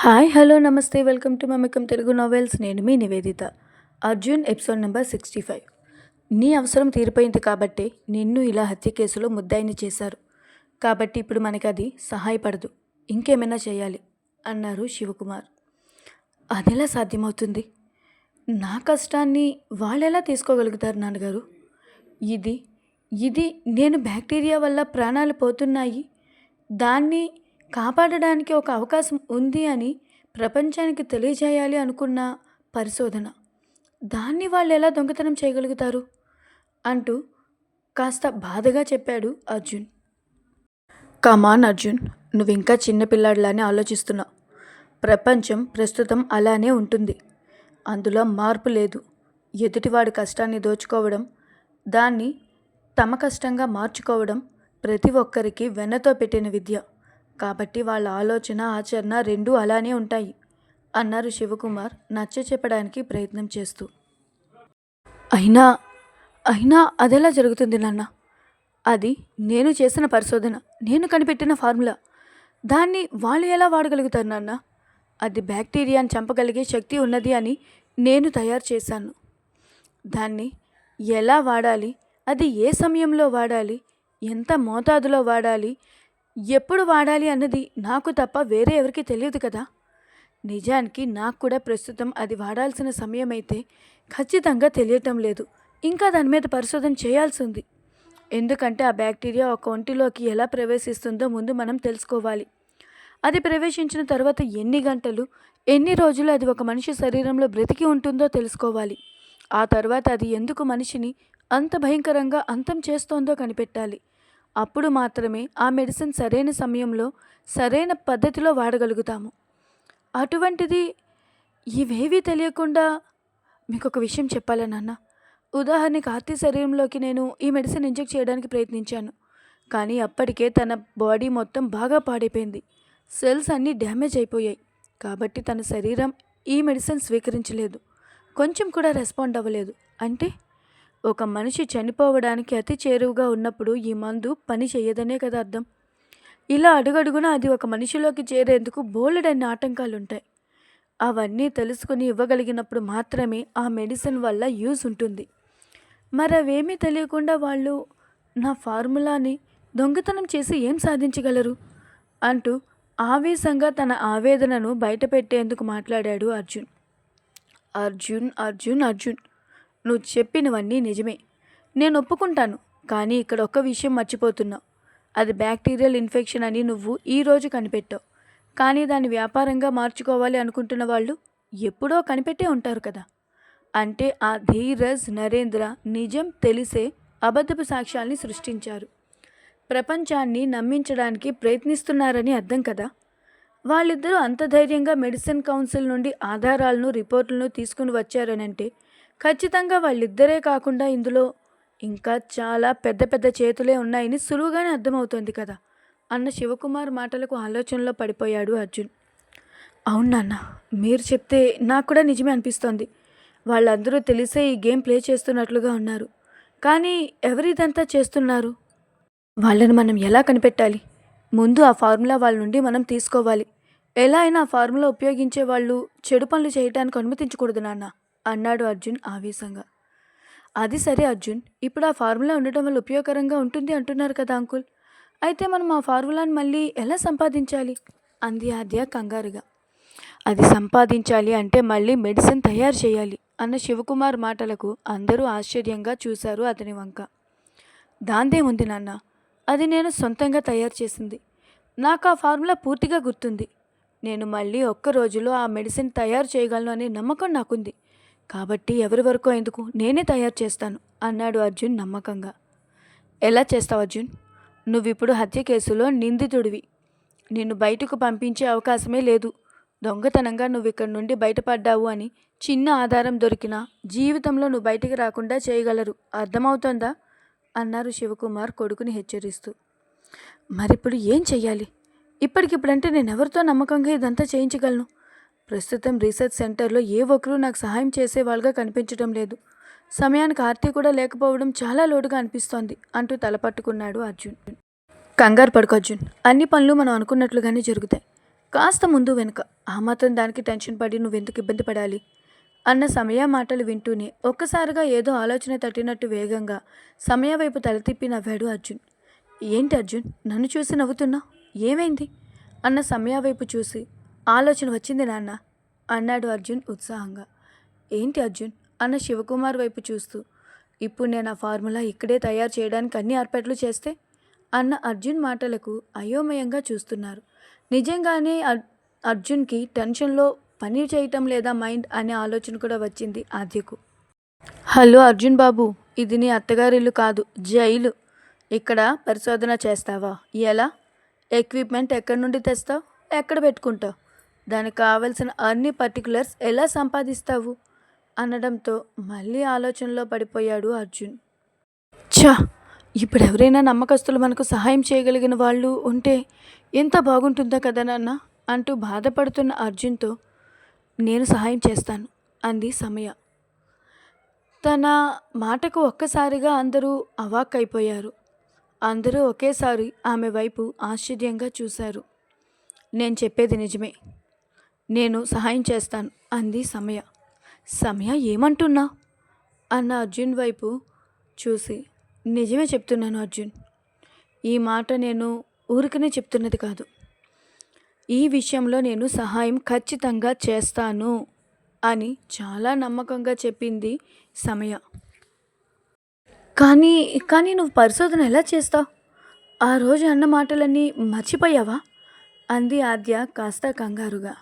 Hi hello నమస్తే. Welcome to Mamakam Telugu novels. నేను మీ Niveditha. Arjun episode number sixty five. నీ అవసరం తీరిపోయింది కాబట్టి నిన్ను ఇలా హత్య కేసులో ముద్దాయిని చేశారు. కాబట్టి ఇప్పుడు మనకి అది సహాయపడదు. ఇంకేమైనా చేయాలి అన్నారు శివకుమార్. అదెలా సాధ్యమవుతుంది? నా కష్టాన్ని వాళ్ళెలా తీసుకోగలుగుతారు నాన్నగారు? ఇది ఇది నేను బ్యాక్టీరియా వల్ల ప్రాణాలు పోతున్నాయి. దాన్ని కాపాడడానికి ఒక అవకాశం ఉంది అని ప్రపంచానికి తెలియజేయాలి అనుకున్న పరిశోధన. దాన్ని వాళ్ళు ఎలా దొంగతనం చేయగలుగుతారు? అంటూ కాస్త బాధగా చెప్పాడు అర్జున్. కమాన్ అర్జున్ నువ్వు ఇంకా చిన్నపిల్లాడిలానే ఆలోచిస్తున్నావు ప్రపంచం ప్రస్తుతం అలానే ఉంటుంది. అందులో మార్పు లేదు. ఎదుటివాడి కష్టాన్ని దోచుకోవడం దాన్ని తమ కష్టంగా మార్చుకోవడం ప్రతి ఒక్కరికి వెన్నతో పెట్టిన విద్య. కాబట్టి వాళ్ళ ఆలోచన ఆచరణ రెండూ అలానే ఉంటాయి అన్నారు శివకుమార్ నచ్చ చెప్పడానికి ప్రయత్నం చేస్తూ. అయినా అయినా అదెలా జరుగుతుంది నాన్న? అది నేను చేసిన పరిశోధన నేను కనిపెట్టిన ఫార్ములా. దాన్ని వాళ్ళు ఎలా వాడగలుగుతారు నాన్న? అది బ్యాక్టీరియాని చంపగలిగే శక్తి ఉన్నది అని నేను తయారు చేశాను. దాన్ని ఎలా వాడాలి అది ఏ సమయంలో వాడాలి ఎంత మోతాదులో వాడాలి ఎప్పుడు వాడాలి అన్నది నాకు తప్ప వేరే ఎవరికి తెలియదు కదా. నిజానికి నాకు కూడా ప్రస్తుతం అది వాడాల్సిన సమయం అయితే ఖచ్చితంగా తెలియటం లేదు. ఇంకా దాని మీద పరిశోధన చేయాల్సి ఉంది. ఎందుకంటే ఆ బ్యాక్టీరియా ఒక ఒంటిలోకి ఎలా ప్రవేశిస్తుందో ముందు మనం తెలుసుకోవాలి. అది ప్రవేశించిన తర్వాత ఎన్ని గంటలు ఎన్ని రోజులు అది ఒక మనిషి శరీరంలో బ్రతికి ఉంటుందో తెలుసుకోవాలి. ఆ తర్వాత అది ఎందుకు మనిషిని అంత భయంకరంగా అంతం చేస్తోందో కనిపెట్టాలి. అప్పుడు మాత్రమే ఆ మెడిసిన్ సరైన సమయంలో సరైన పద్ధతిలో వాడగలుగుతాము. అటువంటిది ఇవేవీ తెలియకుండా మీకు ఒక విషయం చెప్పాలా నాన్న? ఉదాహరణకి ఆర్తి శరీరంలోకి నేను ఈ మెడిసిన్ ఇంజెక్ట్ చేయడానికి ప్రయత్నించాను. కానీ అప్పటికే తన బాడీ మొత్తం బాగా పాడైపోయింది. సెల్స్ అన్నీ డ్యామేజ్ అయిపోయాయి. కాబట్టి తన శరీరం ఈ మెడిసిన్ స్వీకరించలేదు. కొంచెం కూడా రెస్పాండ్ అవ్వలేదు. అంటే? ఒక మనిషి చనిపోవడానికి అతి చేరువుగా ఉన్నప్పుడు ఈ మందు పని చేయదనే కదా అర్థం. ఇలా అడుగడుగున అది ఒక మనిషిలోకి చేరేందుకు బోలెడన్ని ఆటంకాలు ఉంటాయి అవన్నీ తెలుసుకుని ఇవ్వగలిగినప్పుడు మాత్రమే ఆ మెడిసిన్ వల్ల యూజ్ ఉంటుంది. మరి అవేమీ తెలియకుండా వాళ్ళు నా ఫార్ములాని దొంగతనం చేసి ఏం సాధించగలరు? అంటూ ఆవేశంగా తన ఆవేదనను బయటపెట్టేందుకు మాట్లాడాడు అర్జున్. అర్జున్ అర్జున్ అర్జున్. నువ్వు చెప్పినవన్నీ నిజమే. నేను ఒప్పుకుంటాను కానీ ఇక్కడ ఒక్క విషయం మర్చిపోతున్నావు. అది బ్యాక్టీరియల్ ఇన్ఫెక్షన్ అని నువ్వు ఈరోజు కనిపెట్టావు. కానీ దాన్ని వ్యాపారంగా మార్చుకోవాలి అనుకుంటున్న వాళ్ళు ఎప్పుడో కనిపెట్టే ఉంటారు కదా. అంటే ఆ ధీరజ్ నరేంద్ర నిజం తెలిసే అబద్ధపు సాక్ష్యాల్ని సృష్టించారు. ప్రపంచాన్ని నమ్మించడానికి ప్రయత్నిస్తున్నారని అర్థం కదా. వాళ్ళిద్దరూ అంత ధైర్యంగా మెడిసిన్ కౌన్సిల్ నుండి ఆధారాలను రిపోర్టులను తీసుకుని వచ్చారనంటే ఖచ్చితంగా వాళ్ళిద్దరే కాకుండా ఇందులో ఇంకా చాలా పెద్ద పెద్ద చేతులే ఉన్నాయని సులువుగానే అర్థమవుతోంది కదా. అన్న శివకుమార్ మాటలకు ఆలోచనలో పడిపోయాడు అర్జున్. అవును నాన్న మీరు చెప్తే నాకు కూడా నిజమే అనిపిస్తోంది. వాళ్ళందరూ తెలిసే ఈ గేమ్ ప్లే చేస్తున్నట్లుగా ఉన్నారు. కానీ ఎవరిదంతా చేస్తున్నారు? వాళ్ళని మనం ఎలా కనిపెట్టాలి? ముందు ఆ ఫార్ములా వాళ్ళ నుండి మనం తీసుకోవాలి. ఎలా అయినా ఆ ఫార్ములా ఉపయోగించే వాళ్ళు చెడు పనులు చేయడానికి అనుమతించకూడదు నాన్న. అన్నాడు అర్జున్ ఆవేశంగా. అది సరే అర్జున్ ఇప్పుడు ఆ ఫార్ములా ఉండటం వల్ల ఉపయోగకరంగా ఉంటుంది అంటున్నారు కదా అంకుల్. అయితే మనం ఆ ఫార్ములాని మళ్ళీ ఎలా సంపాదించాలి? అంది ఆద్య కంగారుగా. అది సంపాదించాలి అంటే మళ్ళీ మెడిసిన్ తయారు చేయాలి అన్న శివకుమార్ మాటలకు అందరూ ఆశ్చర్యంగా చూశారు అతని వంక. దాందే ఉంది నాన్న అది నేను సొంతంగా తయారు చేసింది. నాకు ఆ ఫార్ములా పూర్తిగా గుర్తుంది. నేను మళ్ళీ ఒక్క రోజులో ఆ మెడిసిన్ తయారు చేయగలను అనే నమ్మకం నాకుంది. కాబట్టి ఎవరి వరకు ఎందుకు? నేనే తయారు చేస్తాను అన్నాడు అర్జున్ నమ్మకంగా. ఎలా చేస్తావు అర్జున్? నువ్విప్పుడు హత్య కేసులో నిందితుడివి. నిన్ను బయటకు పంపించే అవకాశమే లేదు. దొంగతనంగా నువ్వు ఇక్కడి నుండి బయటపడ్డావు అని చిన్న ఆధారం దొరికినా జీవితంలో నువ్వు బయటికి రాకుండా చేయగలరు. అర్థమవుతోందా? అన్నారు శివకుమార్ కొడుకుని హెచ్చరిస్తూ. మరిప్పుడు ఏం చెయ్యాలి? ఇప్పటికిప్పుడంటే నేను ఎవరితో నమ్మకంగా ఇదంతా చేయించగలను? ప్రస్తుతం రీసెర్చ్ సెంటర్లో ఏ ఒక్కరూ నాకు సహాయం చేసేవాళ్ళుగా కనిపించడం లేదు. సమయానికి ఆర్తి కూడా లేకపోవడం చాలా లోటుగా అనిపిస్తోంది అంటూ తలపట్టుకున్నాడు అర్జున్. కంగారు పడుకు అర్జున్. అన్ని పనులు మనం అనుకున్నట్లుగానే జరుగుతాయి. కాస్త ముందు వెనుక. ఆ మాత్రం దానికి టెన్షన్ పడి నువ్వెందుకు ఇబ్బంది పడాలి? అన్న సమయ మాటలు వింటూనే ఒక్కసారిగా ఏదో ఆలోచన తట్టినట్టు వేగంగా సమయ వైపు తల తిప్పి నవ్వాడు అర్జున్. ఏంటి అర్జున్? నన్ను చూసి నవ్వుతున్నా ఏమైంది? అన్న సమయ వైపు చూసి ఆలోచన వచ్చింది నాన్న అన్నాడు అర్జున్ ఉత్సాహంగా. ఏంటి అర్జున్? అన్న శివకుమార్ వైపు చూస్తూ. ఇప్పుడు నేను ఆ ఫార్ములా ఇక్కడే తయారు చేయడానికి అన్ని ఏర్పాట్లు చేస్తే? అన్న అర్జున్ మాటలకు అయోమయంగా చూస్తున్నారు. నిజంగానే అర్ అర్జున్కి టెన్షన్లో పని చేయటం లేదా మైండ్ అనే ఆలోచన కూడా వచ్చింది ఆద్యకు. హలో అర్జున్ బాబు ఇది నీ అత్తగారిల్లు కాదు జైలు. ఇక్కడ పరిశోధన చేస్తావా? ఎలా? ఎక్విప్మెంట్ ఎక్కడి నుండి తెస్తావు? ఎక్కడ పెట్టుకుంటావు? దానికి కావలసిన అన్ని పర్టికులర్స్ ఎలా సంపాదిస్తావు? అనడంతో మళ్ళీ ఆలోచనలో పడిపోయాడు అర్జున్. ఛా! ఇప్పుడు ఎవరైనా నమ్మకస్తులు మనకు సహాయం చేయగలిగిన వాళ్ళు ఉంటే ఎంత బాగుంటుందో కదా నాన్న! అంటూ బాధపడుతున్న అర్జున్తో నేను సహాయం చేస్తాను అంది సమయ. తన మాటకు ఒక్కసారిగా అందరూ అవాక్కైపోయారు. అందరూ ఒకేసారి ఆమె వైపు ఆశ్చర్యంగా చూశారు. నేను చెప్పేది నిజమే. నేను సహాయం చేస్తాను అంది సమయ. సమయ ఏమంటున్నా? అన్న అర్జున్ వైపు చూసి. నిజమే చెప్తున్నాను అర్జున్. ఈ మాట నేను ఊరికనే చెప్తున్నది కాదు. ఈ విషయంలో నేను సహాయం ఖచ్చితంగా చేస్తాను అని చాలా నమ్మకంగా చెప్పింది సమయ. కానీ కానీ నువ్వు పరిశోధన ఎలా చేస్తావు? ఆ రోజు అన్న మాటలన్నీ మర్చిపోయావా? అంది ఆద్య కాస్త కంగారుగా.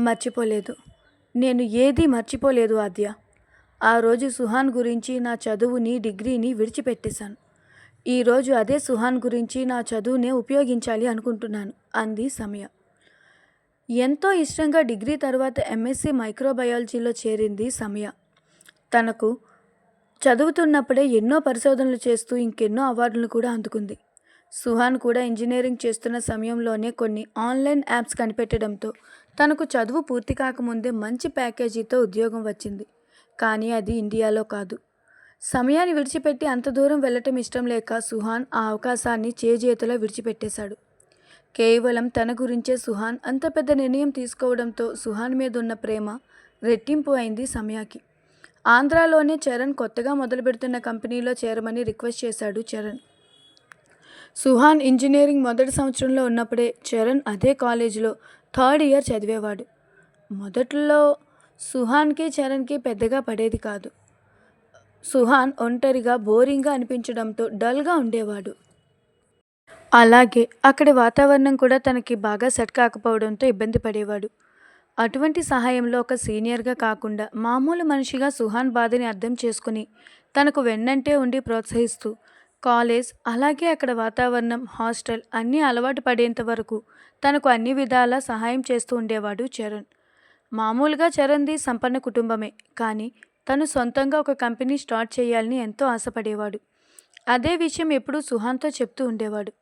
మర్చిపోలేదు. నేను ఏదీ మర్చిపోలేదు ఆద్య. ఆ రోజు సుహాన్ గురించి నా చదువుని డిగ్రీని విడిచిపెట్టేశాను. ఈరోజు అదే సుహాన్ గురించి నా చదువునే ఉపయోగించాలి అనుకుంటున్నాను అంది సమయ. ఎంతో ఇష్టంగా డిగ్రీ తర్వాత ఎంఎస్సీ మైక్రోబయాలజీలో చేరింది సమయ. తనకు చదువుతున్నప్పుడే ఎన్నో పరిశోధనలు చేస్తూ ఇంకెన్నో అవార్డులు కూడా అందుకుంది. సుహాన్ కూడా ఇంజనీరింగ్ చేస్తున్న సమయంలోనే కొన్ని ఆన్లైన్ యాప్స్ కనిపెట్టడంతో తనకు చదువు పూర్తి కాకముందే మంచి ప్యాకేజీతో ఉద్యోగం వచ్చింది. కానీ అది ఇండియాలో కాదు. సమయాన్ని విడిచిపెట్టి అంత దూరం వెళ్ళటం ఇష్టం లేక సుహాన్ ఆ అవకాశాన్ని చేజేతిలో విడిచిపెట్టేశాడు. కేవలం తన గురించే సుహాన్ అంత పెద్ద నిర్ణయం తీసుకోవడంతో సుహాన్ మీద ఉన్న ప్రేమ రెట్టింపు అయింది సమయాకి. ఆంధ్రాలోనే చరణ్ కొత్తగా మొదలు పెడుతున్న కంపెనీలో చేరమని రిక్వెస్ట్ చేశాడు చరణ్. సుహాన్ ఇంజనీరింగ్ మొదటి సంవత్సరంలో ఉన్నప్పుడే చరణ్ అదే కాలేజీలో థర్డ్ ఇయర్ చదివేవాడు. మొదట్లో సుహాన్కి చరణ్కి పెద్దగా పడేది కాదు. సుహాన్ ఒంటరిగా బోరింగ్గా అనిపించడంతో డల్గా ఉండేవాడు. అలాగే అక్కడి వాతావరణం కూడా తనకి బాగా సెట్ కాకపోవడంతో ఇబ్బంది పడేవాడు. అటువంటి సహాయంలో ఒక సీనియర్గా కాకుండా మామూలు మనిషిగా సుహాన్ బాధని అర్థం చేసుకుని తనకు వెన్నంటే ఉండి ప్రోత్సహిస్తూ కాలేజ్ అలాగే అక్కడ వాతావరణం హాస్టల్ అన్నీ అలవాటు పడేంత వరకు తనకు అన్ని విధాలా సహాయం చేస్తూ ఉండేవాడు చరణ్. మామూలుగా చరణ్ది సంపన్న కుటుంబమే కానీ తను సొంతంగా ఒక కంపెనీ స్టార్ట్ చేయాలని ఎంతో ఆశపడేవాడు. అదే విషయం ఎప్పుడూ సుహాన్తో చెప్తూ ఉండేవాడు.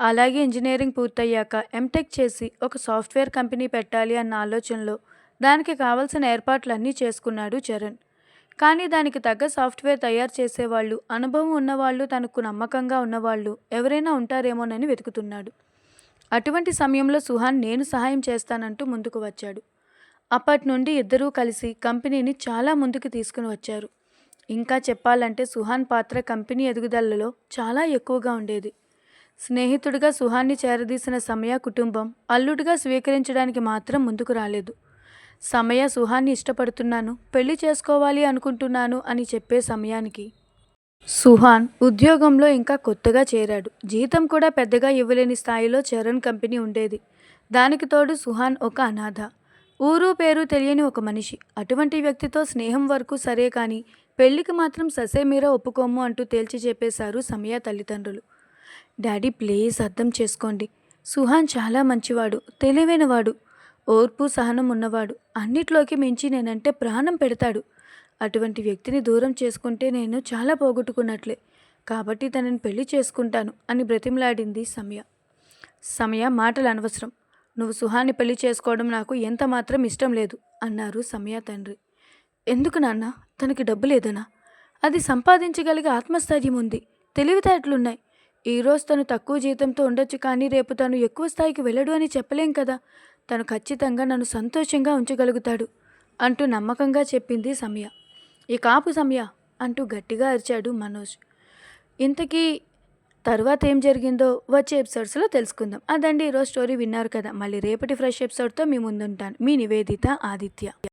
అలాగే ఇంజనీరింగ్ పూర్తయ్యాక ఎంటెక్ చేసి ఒక సాఫ్ట్వేర్ కంపెనీ పెట్టాలి అన్న ఆలోచనలో దానికి కావలసిన ఏర్పాట్లన్నీ చేసుకున్నాడు చరణ్. కానీ దానికి తగ్గ సాఫ్ట్వేర్ తయారు చేసేవాళ్ళు అనుభవం ఉన్నవాళ్ళు తనకు నమ్మకంగా ఉన్నవాళ్ళు ఎవరైనా ఉంటారేమోనని వెతుకుతున్నాడు. అటువంటి సమయంలో సుహాన్ నేను సహాయం చేస్తానంటూ ముందుకు వచ్చాడు. అప్పటి నుండి ఇద్దరూ కలిసి కంపెనీని చాలా ముందుకు తీసుకుని వచ్చారు. ఇంకా చెప్పాలంటే సుహాన్ పాత్ర కంపెనీ ఎదుగుదలలో చాలా ఎక్కువగా ఉండేది. స్నేహితుడిగా సుహాన్ని చేరదీసిన సమయ కుటుంబం అల్లుడిగా స్వీకరించడానికి మాత్రం ముందుకు రాలేదు. సమయ సుహాన్ని ఇష్టపడుతున్నాను. పెళ్ళి చేసుకోవాలి అనుకుంటున్నాను అని చెప్పే సమయానికి. సుహాన్ ఉద్యోగంలో ఇంకా కొత్తగా చేరాడు. జీతం కూడా పెద్దగా ఇవ్వలేని స్థాయిలో చరణ్ కంపెనీ ఉండేది. దానికి తోడు సుహాన్ ఒక అనాథ. ఊరు పేరు తెలియని ఒక మనిషి. అటువంటి వ్యక్తితో స్నేహం వరకు సరే కానీ పెళ్ళికి మాత్రం ససేమీరా ఒప్పుకోము అంటూ తేల్చి చెప్పేశారు సమయ తల్లిదండ్రులు. డాడీ ప్లీజ్ అర్థం చేసుకోండి. సుహాన్ చాలా మంచివాడు తెలివైనవాడు. ఓర్పు సహనం ఉన్నవాడు. అన్నిట్లోకి మించి నేనంటే ప్రాణం పెడతాడు. అటువంటి వ్యక్తిని దూరం చేసుకుంటే నేను చాలా పోగొట్టుకున్నట్లే. కాబట్టి తనని పెళ్ళి చేసుకుంటాను అని బ్రతిమలాడింది సమయ. సమయ మాటలు అనవసరం. నువ్వు సుహాన్ని పెళ్ళి చేసుకోవడం నాకు ఎంత మాత్రం ఇష్టం లేదు అన్నారు సమయ తండ్రి. ఎందుకు నాన్న? తనకి డబ్బు లేదనా? అది సంపాదించగలిగే ఆత్మస్థైర్యం ఉంది. తెలివితేటలున్నాయి. ఈరోజు తను తక్కువ జీతంతో ఉండొచ్చు కానీ రేపు తను ఎక్కువ స్థాయికి వెళ్ళడు అని చెప్పలేం కదా? తను ఖచ్చితంగా నన్ను సంతోషంగా ఉంచగలుగుతాడు అంటూ నమ్మకంగా చెప్పింది సమయ. ఈ కాపు సమయ అంటూ గట్టిగా అరిచాడు మనోజ్. ఇంతకీ తర్వాత ఏం జరిగిందో వచ్చే ఎపిసోడ్స్లో తెలుసుకుందాం. అదండి ఈరోజు స్టోరీ విన్నారు కదా. మళ్ళీ రేపటి ఫ్రెష్ ఎపిసోడ్తో మీ ముందుంటాను. మీ నివేదిత ఆదిత్య.